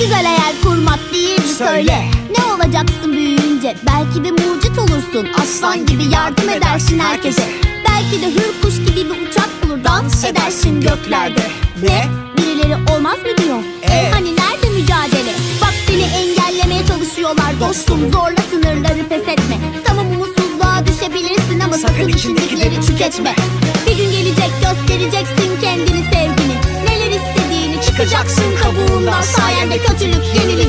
güzel hayal kurmak değil mi söyle. Ne olacaksın büyüyünce? Belki bir mucit olursun. Aslan gibi yardım edersin herkese. Belki de hür kuş gibi bir uçak bulur Dans edersin göklerde. Ne? Birileri olmaz mı diyor. Evet. Hani nerede mücadele? Bak seni engellemeye çalışıyorlar dostum. Zorla sınırları pes etme. Tamam umutsuzluğa düşebilirsin ama sakın içindekileri tüketme. Bir gün gelecek göstereceksin kendini sevgini i got you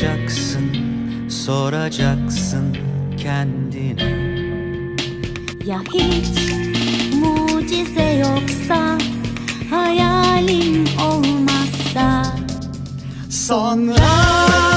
duracaksın, soracaksın kendine. Ya hiç mucize yoksa Hayalin olmazsa. Sonra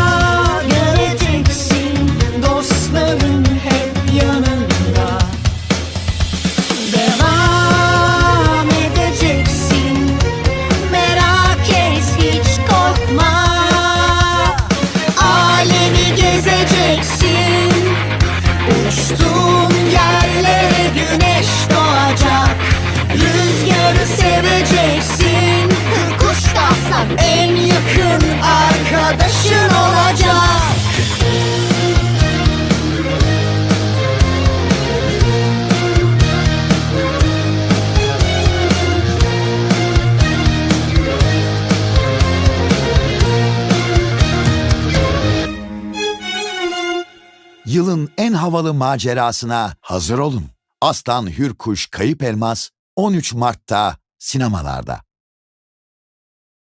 Yılın en havalı macerasına hazır olun. Aslan Hürkuş Kayıp Elmas 13 Mart'ta sinemalarda.